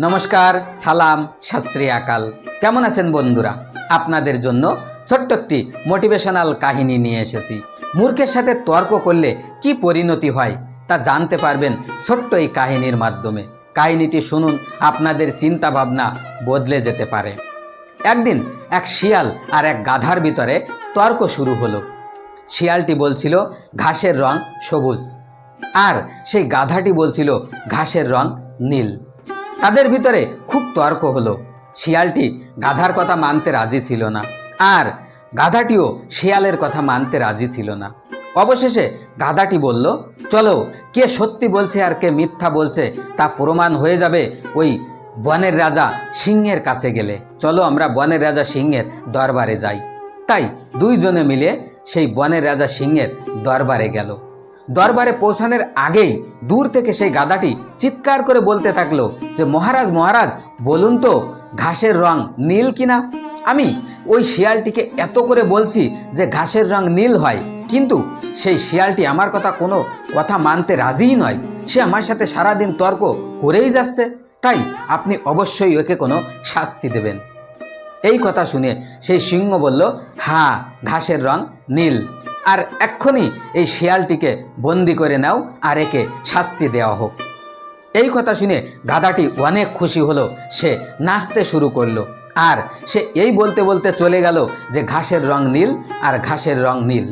নমস্কার, সালাম, শাস্ত্রী আকাল। কেমন আছেন বন্ধুরা? আপনাদের জন্য ছোট্ট একটি মোটিভেশনাল কাহিনী নিয়ে এসেছি। মূর্খের সাথে তর্ক করলে কি পরিণতি হয় তা জানতে পারবেন ছোট্ট এই কাহিনীর মাধ্যমে। কাহিনীটি শুনুন, আপনাদের চিন্তা ভাবনা বদলে যেতে পারে। একদিন এক শিয়াল আর এক গাধার ভিতরে তর্ক শুরু হলো। শিয়ালটি বলছিল, ঘাসের রং সবুজ। আর সেই গাধাটি বলছিল, ঘাসের রং নীল। তাদের ভিতরে খুব তর্ক হলো। শিয়ালটি গাধার কথা মানতে রাজি ছিল না। আর গাধাটিও শিয়ালের কথা মানতে রাজি ছিল না। অবশেষে গাধাটি বলল, চলো, কে সত্যি বলছে আর কে মিথ্যা বলছে তা প্রমাণ হয়ে যাবে ওই বনের রাজা সিংহের কাছে গেলে। চলো আমরা বনের রাজা সিংহের দরবারে যাই। তাই দুইজনে মিলে সেই বনের রাজা সিংহের দরবারে গেল। দরবারে পৌঁছানোর আগেই দূর থেকে সেই গাদাটি চিৎকার করে বলতে থাকল যে, মহারাজ মহারাজ, বলুন তো, ঘাসের রং নীল কিনা? আমি ওই শিয়ালটিকে এত করে বলছি যে, ঘাসের রং নীল হয়, কিন্তু সেই শিয়ালটি আমার কথা কোনো কথা মানতে রাজিই নয়। সে আমার সাথে সারাদিন তর্ক করেই যাচ্ছে, তাই আপনি অবশ্যই ওকে কোনো শাস্তি দেবেন। এই কথা শুনে সেই সিংহ বলল হ্যাঁ ঘাসের রং নীল। আর এক্ষুনি এই শিয়ালটিকে বন্দি করে নাও আর একে শাস্তি দেওয়া হোক। এই কথা শুনে গাধাটি অনেক খুশি হলো, সে নাচতে শুরু করল আর সে এই বলতে বলতে চলে গেল যে ঘাসের রং নীল আর ঘাসের রং নীল।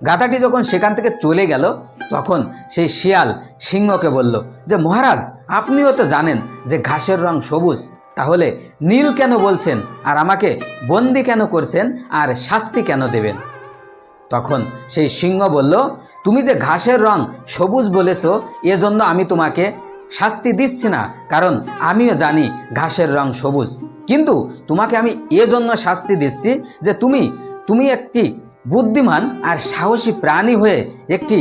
গাধাটি যখন সেখান থেকে চলে গেল, তখন সেই শিয়াল সিংহকে বলল, যে মহারাজ, আপনিও তো জানেন যে ঘাসের রং সবুজ, তাহলে নীল কেন বলছেন? আর আমাকে বন্দি কেন করছেন? আর শাস্তি কেন দেবেন? তখন সেই সিংহ বলল, তুমি যে ঘাসের রং সবুজ বলেছ, এজন্য আমি তোমাকে শাস্তি দিচ্ছি না, কারণ আমিও জানি ঘাসের রং সবুজ। কিন্তু তোমাকে আমি এজন্য শাস্তি দিচ্ছি যে তুমি তুমি একটি বুদ্ধিমান আর সাহসী প্রাণী হয়ে একটি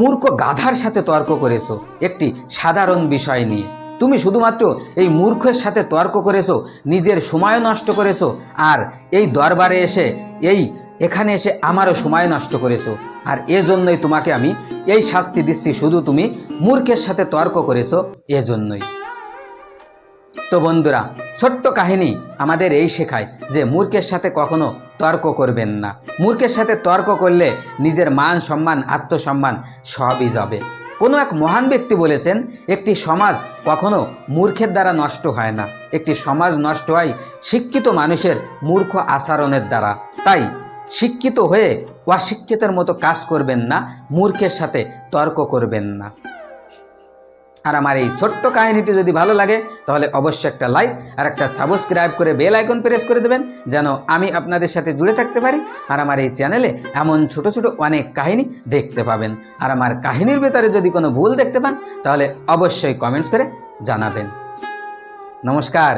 মূর্খ গাধার সাথে তর্ক করেছ, একটি সাধারণ বিষয় নিয়ে। তুমি শুধুমাত্র এই মূর্খের সাথে তর্ক করেছ, নিজের সময় নষ্ট করেছ, আর এই দরবারে এসে এই এখানে এসে আমারও সময় নষ্ট করেছ, আর এজন্যই তোমাকে আমি এই শাস্তি দিচ্ছি, শুধু তুমি মূর্খের সাথে তর্ক করেছ এজন্যই। তো বন্ধুরা, ছোট্ট কাহিনী আমাদের এই শেখায় যে মূর্খের সাথে কখনো তর্ক করবেন না। মূর্খের সাথে তর্ক করলে নিজের মান সম্মান, আত্মসম্মান সবই যাবে। কোনো এক মহান ব্যক্তি বলেছেন, একটি সমাজ কখনো মূর্খের দ্বারা নষ্ট হয় না। একটি সমাজ নষ্ট হয় শিক্ষিত মানুষের মূর্খ আচরণের দ্বারা। তাই শিক্ষিত হয়ে অশিক্ষিতের মতো কাজ করবেন না, মূর্খের সাথে তর্ক করবেন না। আর আমার এই ছোট্ট কাহিনীটি যদি ভালো লাগে, তাহলে অবশ্যই একটা লাইক আর একটা সাবস্ক্রাইব করে বেল আইকন প্রেস করে দেবেন, যেন আমি আপনাদের সাথে জুড়ে থাকতে পারি আর আমার এই চ্যানেলে এমন ছোট ছোট অনেক কাহিনী দেখতে পাবেন। আর আমার কাহিনীর ভেতরে যদি কোনো ভুল দেখতে পান, তাহলে অবশ্যই কমেন্টস করে জানাবেন। নমস্কার।